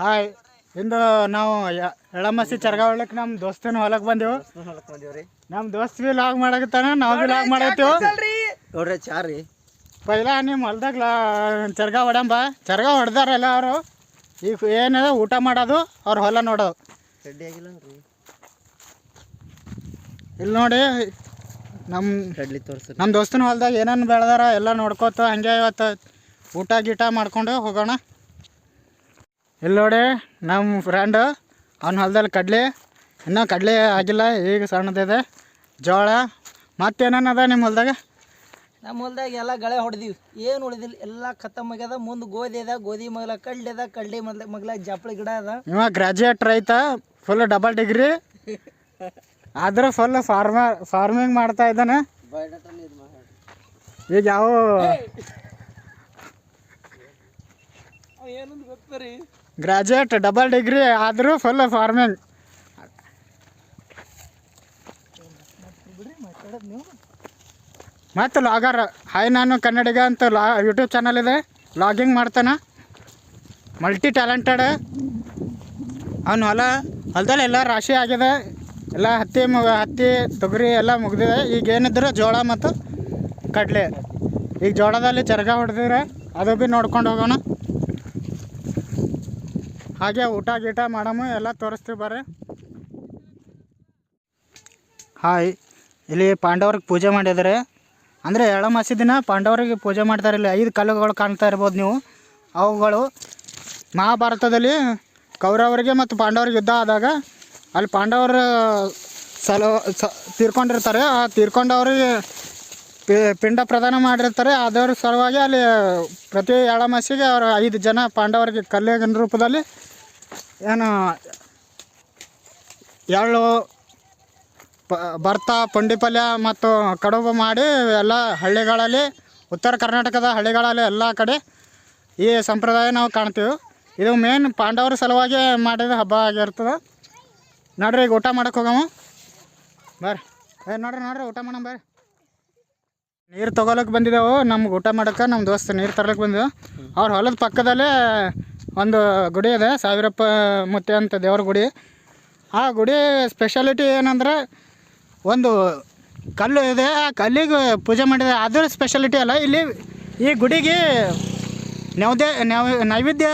Hi. ಇಂದು ನಾವು ಯ- ಎಳಮಸಿ ಚರ್ಗ ಹೊಡ್ಲಿಕ್ಕೆ ನಮ್ಮ ದೋಸ್ತನ ಹೊಲಕ್ಕೆ ಬಂದೆವು ನಮ್ಮ ದೋಸ್ತ ಬಿ ಲಾಗ್ ಮಾಡಕತ್ತಾನ ನಾವು ಬಿ ಲಾಗ್ ಮಾಡತ್ತೇವು ನೋಡ್ರಿ ಚಾರಿ ರೀ. ಪೈಲ ನಿಮ್ಮ ಹೊಲ್ದಾಗ ಲಾ ಚರ್ಗ ಹೊಡಂಬ. ಚರ್ಗ ಹೊಡೆದಾರಲ್ಲ ಅವರು ಈಗ ಏನದ ಊಟ ಮಾಡೋದು ಅವ್ರ ಹೊಲ ನೋಡೋದು. ರೆಡಿ ಆಗಿಲ್ಲನ್ರಿ. ಇಲ್ಲಿ ನೋಡಿ ನಮ್ಮ ಕಡ್ಲಿ ತೋರ್ಸ್ರಿ. ನಮ್ಮ ದೋಸ್ತನ ಹೊಲ್ದಾಗ ಏನೇನು ಬೆಳೆದಾರ ಎಲ್ಲ ನೋಡ್ಕೋತ ಹಂಗೆ ಇವತ್ತು ಊಟ ಗೀಟ ಮಾಡ್ಕೊಂಡು ಹೋಗೋಣ. ಇಲ್ಲಿ ನೋಡಿ ನಮ್ಮ ಫ್ರೆಂಡ್ ಅವ್ನ ಹೊಲದಲ್ಲಿ ಕಡ್ಲೆ. ಇನ್ನೂ ಕಡ್ಲೆ ಆಗಿಲ್ಲ ಈಗ ಸಣ್ಣದಿದೆ. ಜೋಳ. ಮತ್ತೇನೇನದ ನಿಮ್ಮ ಹೊಲದಾಗ? ನಮ್ಮ ಹೊಲ್ದಾಗ ಎಲ್ಲ ಗಳೆ ಹೊಡೆದಿವಿ. ಏನು ಉಳಿದಿಲ್ಲ ಎಲ್ಲ ಖತಮ್ ಆಗ್ಯದ. ಮುಂದೆ ಗೋಧಿ ಅದ ಗೋಧಿ ಮಗ್ಲ ಕಡ್ಲೆ ಅದ ಕಡ್ಲೆ ಮಗ್ಲ ಮಗಲ ಜಾಪಳಿ ಗಿಡ ಅದ. ಇವ ಗ್ರಾಜುಯೇಟ್ ರೈತ ಫುಲ್ ಡಬಲ್ ಡಿಗ್ರಿ ಆದ್ರೆ ಫುಲ್ ಫಾರ್ಮರ್ ಫಾರ್ಮಿಂಗ್ ಮಾಡ್ತಾ ಇದ್ದಾನೆ. ಈಗ ಯಾವ ಏನಂದ್ರೆ ಈಗ ಯಾವ ಗ್ರಾಜುಯೇಟ್ ಡಬಲ್ ಡಿಗ್ರಿ ಆದರೂ ಫುಲ್ ಫಾರ್ಮಿಂಗ್ ಮತ್ತು ಲಾಗರ್ ಹಾಯ್ ನಾನು ಕನ್ನಡಿಗ ಅಂತ ಲಾ ಯೂಟ್ಯೂಬ್ ಚಾನಲ್ ಇದೆ. ಲಾಗಿಂಗ್ ಮಾಡ್ತಾನೆ. ಮಲ್ಟಿ ಟ್ಯಾಲೆಂಟೆಡ್ ಅವನು ಹೊಲ, ಹೊಲದಲ್ಲಿ ಎಲ್ಲ ರಾಶಿ ಆಗಿದೆ. ಎಲ್ಲ ಹತ್ತಿ ಮುಗ ಹತ್ತಿ, ತೊಗರಿ ಎಲ್ಲ ಮುಗಿದಿದೆ. ಈಗ ಏನಿದ್ರು ಜೋಳ ಮತ್ತು ಕಡಲೆ. ಈಗ ಜೋಳದಲ್ಲಿ ಚರಗ ಹೊಡೆದಿದ್ರೆ ಅದು ಭೀ ನೋಡ್ಕೊಂಡು ಹೋಗೋಣ. ಹಾಗೆ ಊಟ ಗೀಟ ಮಾಡಮು ಎಲ್ಲ ತೋರಿಸ್ತೀವಿ ಬರ್ರಿ. ಹಾಯ್, ಇಲ್ಲಿ ಪಾಂಡವ್ರಿಗೆ ಪೂಜೆ ಮಾಡಿದ್ದಾರೆ. ಅಂದರೆ ಎಳಮಾಸಿ ದಿನ ಪಾಂಡವರಿಗೆ ಪೂಜೆ ಮಾಡ್ತಾರೆ ಇಲ್ಲಿ. ಐದು ಕಲ್ಲುಗಳು ಕಾಣ್ತಾ ಇರ್ಬೋದು ನೀವು. ಅವುಗಳು ಮಹಾಭಾರತದಲ್ಲಿ ಕೌರವರಿಗೆ ಮತ್ತು ಪಾಂಡವರಿಗೆ ಯುದ್ಧ ಆದಾಗ ಅಲ್ಲಿ ಪಾಂಡವರ ಸಲ ಸ ತೀರ್ಕೊಂಡಿರ್ತಾರೆ. ಆ ತೀರ್ಕೊಂಡವ್ರಿಗೆ ಪಿಂಡ ಪ್ರದಾನ ಮಾಡಿರ್ತಾರೆ. ಅದರ ಸಲುವಾಗಿ ಅಲ್ಲಿ ಪ್ರತಿ ಎಳಮಾಸಿಗೆ ಅವರು ಐದು ಜನ ಪಾಂಡವರಿಗೆ ಕಲ್ಲಿನ ರೂಪದಲ್ಲಿ ಏನು ಎಳ್ಳು, ಪ, ಭರ್ತ ಪುಂಡಿ ಪಲ್ಯ ಮತ್ತು ಕಡುಬು ಮಾಡಿ ಎಲ್ಲ ಹಳ್ಳಿಗಳಲ್ಲಿ, ಉತ್ತರ ಕರ್ನಾಟಕದ ಹಳ್ಳಿಗಳಲ್ಲಿ ಎಲ್ಲ ಕಡೆ ಈ ಸಂಪ್ರದಾಯ ನಾವು ಕಾಣ್ತೀವಿ. ಇದು ಮೇನ್ ಪಾಂಡವರ ಸಲುವಾಗಿ ಮಾಡಿದ ಹಬ್ಬ ಆಗಿರ್ತದೆ. ನೋಡ್ರಿ, ಈಗ ಊಟ ಮಾಡಕ್ಕೆ ಹೋಗಮ್ಮ ಬರ್ರಿ. ಏ, ನೋಡ್ರಿ ನೋಡ್ರಿ, ಊಟ ಮಾಡೋಣ ಬರ್ರಿ. ನೀರು ತೊಗೊಳಕ್ಕೆ ಬಂದಿದ್ದೆವು ನಮ್ಗೆ ಊಟ ಮಾಡೋಕೆ ನಮ್ಮ ದೋಸ್ತ ನೀರು ತರಲಿಕ್ಕೆ ಬಂದಿದ್ದೆವು ಅವ್ರ ಹೊಲದ ಪಕ್ಕದಲ್ಲೇ ಒಂದು ಗುಡಿ ಇದೆ, ಸಾವಿರಪ್ಪ ಮುತ್ತೆ ಅಂತ ದೇವ್ರ ಗುಡಿ. ಆ ಗುಡಿ ಸ್ಪೆಷಾಲಿಟಿ ಏನಂದ್ರೆ ಒಂದು ಕಲ್ಲು ಇದೆ, ಆ ಕಲ್ಲಿಗೆ ಪೂಜೆ ಮಾಡಿದೆ ಅದರ ಸ್ಪೆಷಾಲಿಟಿ ಅಲ್ಲ, ಇಲ್ಲಿ ಈ ಗುಡಿಗೆ ನೈವೇದ್ಯ, ನೈವ್- ನೈವೇದ್ಯ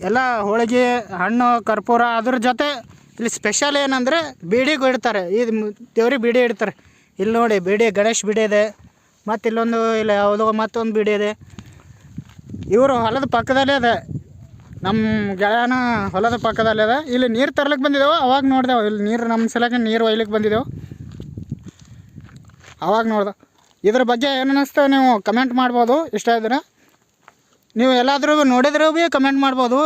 ಎಲ್ಲ ಹೋಳಿಗೆ, ಹಣ್ಣು, ಕರ್ಪೂರ ಅದ್ರ ಜೊತೆ ಇಲ್ಲಿ ಸ್ಪೆಷಲ್ ಏನಂದರೆ ಬೀಡಿಗೂ ಇಡ್ತಾರೆ. ಈ ದೇವ್ರಿಗೆ ಬೀಡಿ ಇಡ್ತಾರೆ. ಇಲ್ಲಿ ನೋಡಿ, ಬೀಡಿ, ಗಣೇಶ್ ಬೀಡಿ ಇದೆ. ಮತ್ತು ಇಲ್ಲೊಂದು ಇಲ್ಲ ಯಾವುದೋ ಮತ್ತೊಂದು ಬೀಡಿ ಇದೆ. ಇವರು ಹೊಲದ ಪಕ್ಕದಲ್ಲೇ ಇದೆ. ನಮ್ಮ ಗೆಳೆಯನ ಹೊಲದ ಪಕ್ಕದಲ್ಲಿ ಅದ. ಇಲ್ಲಿ ನೀರು ತರ್ಲಿಕ್ಕೆ ಬಂದಿದ್ದೇವೆ ಅವಾಗ ನೋಡಿದೆವು. ಇಲ್ಲಿ ನೀರು ನಮ್ಮ ಸಲಕ್ಕೆ ನೀರು ಒಯ್ಲಿಕ್ಕೆ ಬಂದಿದ್ದೆವು ಅವಾಗ ನೋಡ್ದೆ. ಇದ್ರ ಬಗ್ಗೆ ಏನು ನೀವು ಕಮೆಂಟ್ ಮಾಡ್ಬೋದು, ಇಷ್ಟ ಇದ್ರೆ. ನೀವು ಎಲ್ಲಾದರೂ ನೋಡಿದ್ರೂ ಭೀ ಕಮೆಂಟ್ ಮಾಡ್ಬೋದು.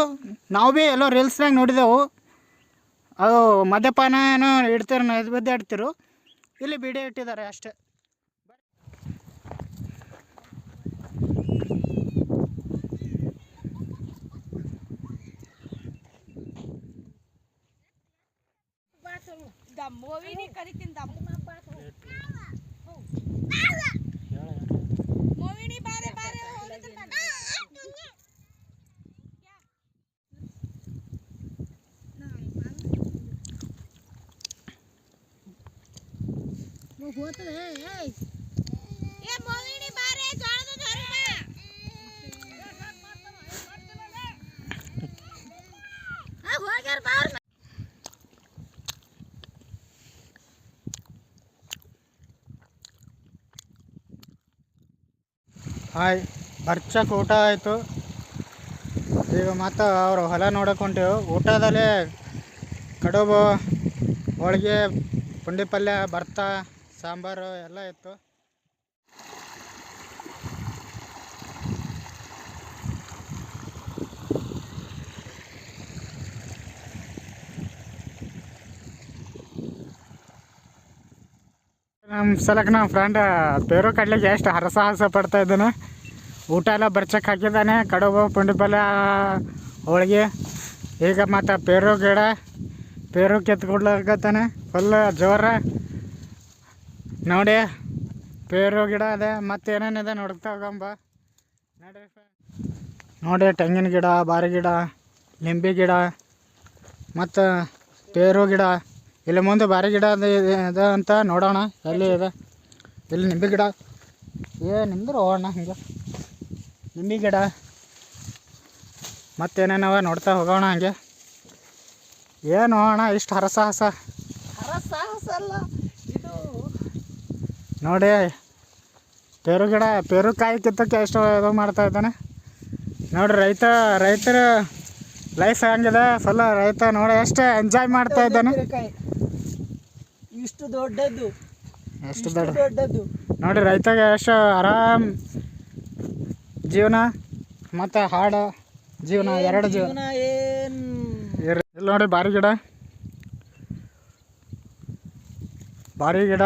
ನಾವು ಭೀ ಎಲ್ಲೋ ರೀಲ್ಸ್ನಾಗ ನೋಡಿದೆವು. ಅದು ಮದ್ಯಪಾನ ಏನೋ ಇಡ್ತೀರ, ನೈವೇದ್ಯ ಇಡ್ತಿರು. ಇಲ್ಲಿ ಬಿಡಿ ಇಟ್ಟಿದ್ದಾರೆ ಅಷ್ಟೇ. मोहिनी करीतीन दम मोहिनी बारे बारे होले तर काय ए मोहिनी बारे जाळ ಹಾಯ್ ಬರ್ಚಕ್ಕೆ ಊಟ ಆಯಿತು. ಈಗ ಮತ್ತು ಅವ್ರು ಹೊಲ ನೋಡಕ್ಕೆ ಹೊಂಟೇವು. ಊಟದಲ್ಲಿ ಕಡುಬು, ಹೋಳಿಗೆ, ಪುಂಡಿ ಪಲ್ಯ ಬರ್ತಾ ಸಾಂಬಾರು ಎಲ್ಲ ಇತ್ತು. ನಮ್ಮ ಸಲಕ್ಕೆ ನಮ್ಮ ಫ್ರೆಂಡ್ ಪೇರು ಕಡ್ಲಿಗೆ ಎಷ್ಟು ಹರಸಾಹಸ ಪಡ್ತಾ ಇದ್ದಾನೆ. ಊಟ ಎಲ್ಲ ಬರ್ಚಕ್ಕೆ ಹಾಕಿದ್ದಾನೆ, ಕಡುಬು ಪುಂಡಿ ಪಲ್ಯ ಹೋಳಿಗೆ. ಈಗ ಮತ್ತು ಪೇರು ಗಿಡ, ಪೇರು ಕೆತ್ಕೊಡ್ಲಕತ್ತಾನೆ ಫುಲ್ ಜೋರ. ನೋಡಿ, ಪೇರು ಗಿಡ ಇದೆ, ಮತ್ತು ಏನೇನಿದೆ ನೋಡ್ತಾ ಹೋಗಂಬ ನೋಡಿ ನೋಡಿ, ತೆಂಗಿನ ಗಿಡ, ಬಾರಿ ಗಿಡ, ಲಿಂಬೆ ಗಿಡ, ಮತ್ತು ಪೇರು ಗಿಡ. ಇಲ್ಲಿ ಮುಂದೆ ಭಾರಿ ಗಿಡ ಅದ ಇದೆ ಅಂತ ನೋಡೋಣ. ಎಲ್ಲಿ ಇದೆ ಇಲ್ಲಿ ನಿಂಬೆ ಗಿಡ. ಏ ನಿಂದ್ರೆ ಹೋಗೋಣ ಹಿಂಗೆ. ನಿಂಬೆ ಗಿಡ. ಮತ್ತೇನೇನವ ನೋಡ್ತಾ ಹೋಗೋಣ ಹಂಗೆ. ಏನು ಹೋಗೋಣ ಇಷ್ಟು ಹರಸಾಹಸ. ಹರಸಾಹಸ ಹರ ಸಾಹಸ ಅಲ್ಲ ಇದು ನೋಡಿ ಪೇರು ಗಿಡ ಪೇರು ಕಾಯಿ ಕಿತ್ತಕ್ಕೆ ಎಷ್ಟು ಇದು ಮಾಡ್ತಾ ಇದ್ದಾನೆ. ನೋಡಿ ರೈತ ರೈತರ ಲೈಫ್ ಹೆಂಗಿದೆ. ಫುಲ್ ರೈತ ನೋಡಿ ಎಷ್ಟು ಎಂಜಾಯ್ ಮಾಡ್ತಾ ಇದ್ದಾನೆ. ಇಷ್ಟು ದೊಡ್ಡದ್ದು ಎಷ್ಟು ಇಷ್ಟು ದೊಡ್ಡ. ದೊಡ್ಡದ್ದು ನೋಡಿ ರೈತಗೆ ಎಷ್ಟು ಆರಾಮ್ ಜೀವನ ಮತ್ತು ಹಾಡ ಜೀವನ ಎರಡು ಜೀವನ ಜೀವನ ಏನ್? ಇರ್- ಇಲ್ಲಿ ನೋಡಿ ಬಾರಿ ಗಿಡ. ಬಾರಿ ಗಿಡ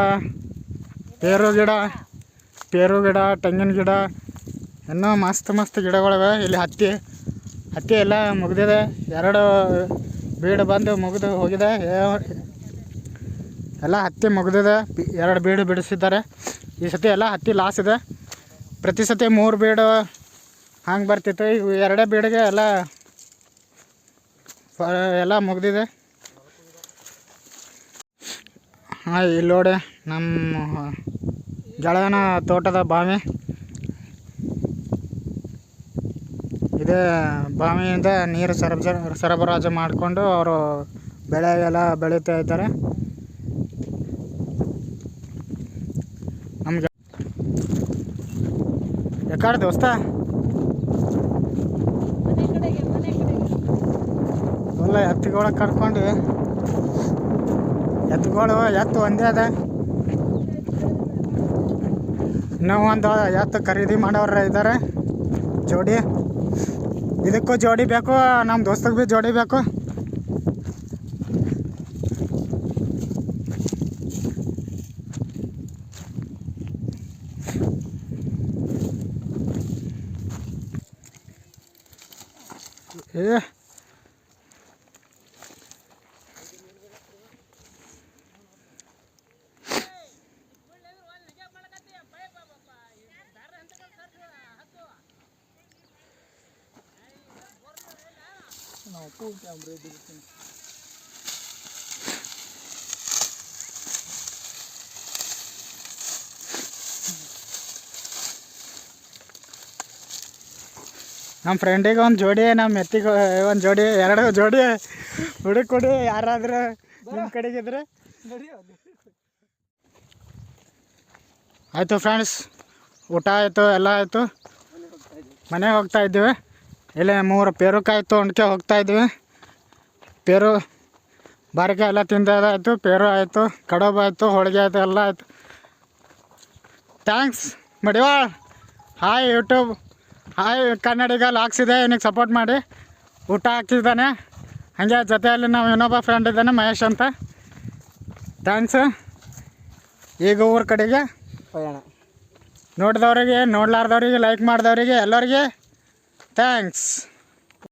ಪೇರು ಗಿಡ ಪೇರು ಗಿಡ ತೆಂಗಿನ ಗಿಡ ಇನ್ನೂ ಮಸ್ತ್ ಮಸ್ತ್ ಗಿಡಗಳಿವೆ. ಇಲ್ಲಿ ಹತ್ತಿ ಹತ್ತಿ ಎಲ್ಲ ಮುಗ್ದಿದೆ. ಎರಡು ಬೀಡು ಬಂದು ಮುಗಿದು ಹೋಗಿದೆ. ಏ- ಎಲ್ಲ ಹತ್ತಿ ಮುಗಿದಿದೆ. ಎರಡು ಬೀಡು ಬಿಡಿಸಿದ್ದಾರೆ. ಈ ಸತಿ ಎಲ್ಲ ಹತ್ತಿ ಲಾಸ್ ಇದೆ. ಪ್ರತಿ ಸತಿ ಮೂರು ಬೀಡು ಹಂಗೆ ಬರ್ತಿತ್ತು. ಈಗ ಎರಡೇ ಬೀಡಿಗೆ ಎಲ್ಲ ಎಲ್ಲ ಮುಗಿದಿದೆ. ಹಾಂ ಇಲ್ಲಿ ನೋಡಿ ನಮ್ಮ ಗೆಳೆಯನ ತೋಟದ ಬಾವಿ. ಇದೇ ಬಾವಿಯಿಂದ ನೀರು ಸರಬಜ ಸರಬರಾಜು ಮಾಡಿಕೊಂಡು ಅವರು ಬೆಳೆ ಎಲ್ಲ ಬೆಳೀತಾ ಇದ್ದಾರೆ ನಮಗೆ ಯಾಕಡೆ ದೋಸ್ತ? ಎಲ್ಲ ಎತ್ತುಗಳ ಕರ್ಕೊಂಡು. ಎತ್ತುಗಳು ಎತ್ತು ಒಂದೇ ಅದ. ನಾವು ಒಂದು ಎತ್ತು ಖರೀದಿ ಮಾಡೋರ ಇದ್ದಾರೆ ಜೋಡಿ. ಇದಕ್ಕೂ ಜೋಡಿ ಬೇಕು ನಮ್ಮ ದೋಸ್ತಗೆ ಭೀ ಜೋಡಿ ಬೇಕು. ಏ ನಮ್ಮ ಫ್ರೆಂಡಿಗೆ ಒಂದು ಜೋಡಿ ನಮ್ಮ ಮೆತ್ತಿಗೆ ಒಂದು ಜೋಡಿ, ಎರಡು ಜೋಡಿ ಹುಡುಕ್ ಕೊಡಿ ಯಾರಾದರೂ ನಿಮ್ಮ ಕಡೆಗಿದ್ರೆ ಆಯಿತು ಫ್ರೆಂಡ್ಸ್ ಊಟ ಆಯಿತು, ಎಲ್ಲ ಆಯಿತು. ಮನೆಗೆ ಹೋಗ್ತಾ ಇದ್ದೀವಿ. ಇಲ್ಲಿ ಮೂರು ಪೇರುಕಾಯಿ ತೊಗೊಂಡ್ಕೆ ಹೋಗ್ತಾ ಇದ್ದೀವಿ. ಪೇರು, ಬಾರಿಕೆ ಎಲ್ಲ ತಿಂದಾಯ್ತು ಪೇರು ಆಯಿತು, ಕಡಬು ಆಯಿತು, ಹೋಳಿಗೆ ಆಯಿತು, ಎಲ್ಲ ಆಯಿತು. Thanks Madiwal. Hi YouTube hi Kannadiga lakhs ಇದೆ ಇವನಿಗೆ ಸಪೋರ್ಟ್ ಮಾಡಿ. ಊಟ ಹಾಕಿದ್ದಾನೆ. ಹಾಗೆ ಜೊತೆಯಲ್ಲಿ ನಾವು ಇನ್ನೊಬ್ಬ ಫ್ರೆಂಡ್ ಇದ್ದಾನೆ ಮಹೇಶ್ ಅಂತ. ಥ್ಯಾಂಕ್ಸ್ ಈಗ ಊರ ಕಡೆಗೆ. ಪಯಣ. ನೋಡಿದವರಿಗೆ ನೋಡ್ಲಾರ್ದವ್ರಿಗೆ ಲೈಕ್ ಮಾಡಿದವರಿಗೆ ಎಲ್ಲರಿಗೆ ಥ್ಯಾಂಕ್ಸ್